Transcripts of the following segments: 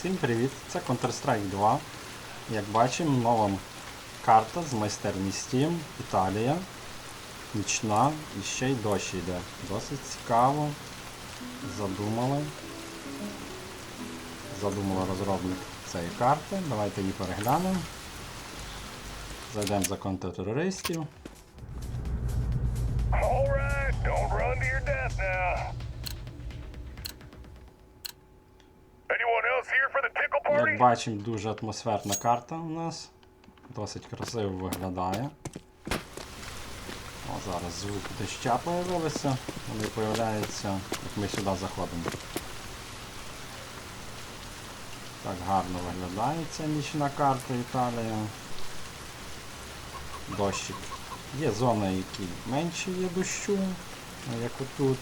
Всім привіт! Це Counter-Strike 2. Як бачимо, нова карта з майстерні Steam, Італія. Нічна і ще й дощ йде. Досить цікаво. Задумали. Задумали розробник цієї карти. Давайте її переглянемо. Зайдемо за контртерористів. All right, don't run to your death now. Як бачимо, дуже атмосферна карта у нас. Досить красиво виглядає. О, зараз звук доща появилися. Вони появляються, як ми сюди заходимо. Так гарно виглядає ця нічна карта Італія. Дощик. Є зони, які менші є дощу, як отут.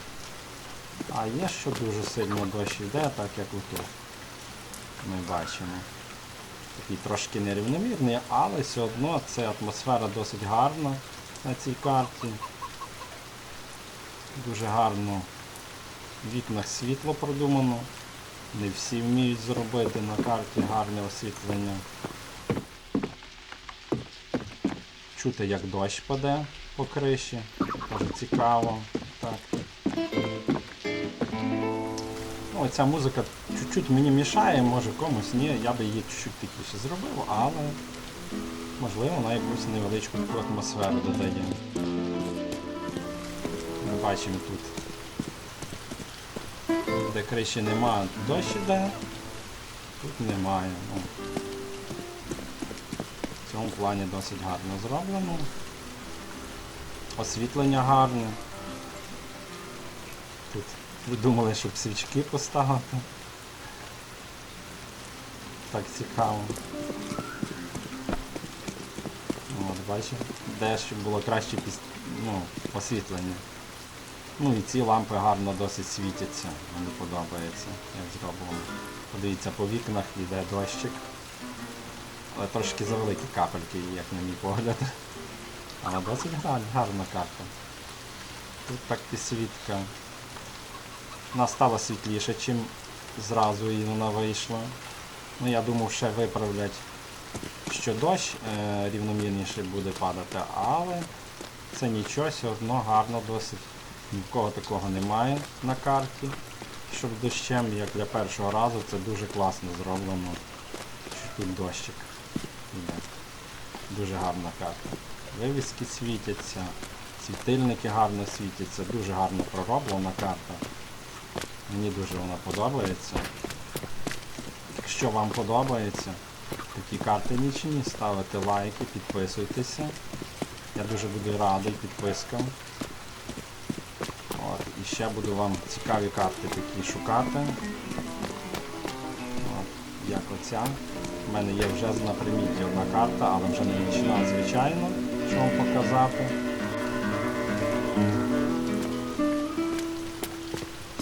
А є, що дуже сильно дощ йде, так як отут ми бачимо. Такий трошки нерівномірний, але все одно це атмосфера досить гарна на цій карті. Дуже гарно в вікнах світло продумано. Не всі вміють зробити на карті гарне освітлення. Чути, як дощ паде по криші. Дуже цікаво. Так. Ну, ця музика чуть-чуть мені мішає, може комусь ні, я би її чуть-чуть тихіше зробив, але можливо вона якусь невеличку таку атмосферу додає. Ми бачимо тут, де криші немає, дощ іде, тут немає. Ну, в цьому плані досить гарно зроблено. Освітлення гарне. Тут придумали, щоб свічки поставити. Так цікаво. От, бачите, де щоб було краще піс... ну, освітлення. Ну і ці лампи гарно досить світяться. Мені подобається, як зроблено. Подивіться, по вікнах йде дощик. Але трошки завеликі капельки, як на мій погляд. Але досить гарна карта. Тут так підсвітка. Вона стала світліше, чим зразу її вона вийшла. Ну, я думав, ще виправлять, що дощ е, рівномірніше буде падати, але це нічого, все одно гарно досить. Ні в кого такого немає на карті. Щоб дощем, як для першого разу, це дуже класно зроблено. Тут дощик. Дуже гарна карта. Вивіски світяться, світильники гарно світяться, дуже гарно пророблена карта. Мені дуже вона подобається. Якщо вам подобається такі карти нічні, ставите лайки, підписуйтеся. Я дуже буду радий підпискам. От, і ще буду вам цікаві карти такі шукати. От, як оця. У мене є вже на приміті одна карта, але вже не нічна, звичайно, що вам показати.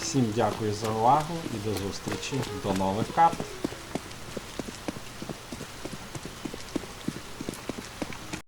Всім дякую за увагу і до зустрічі до нових карт.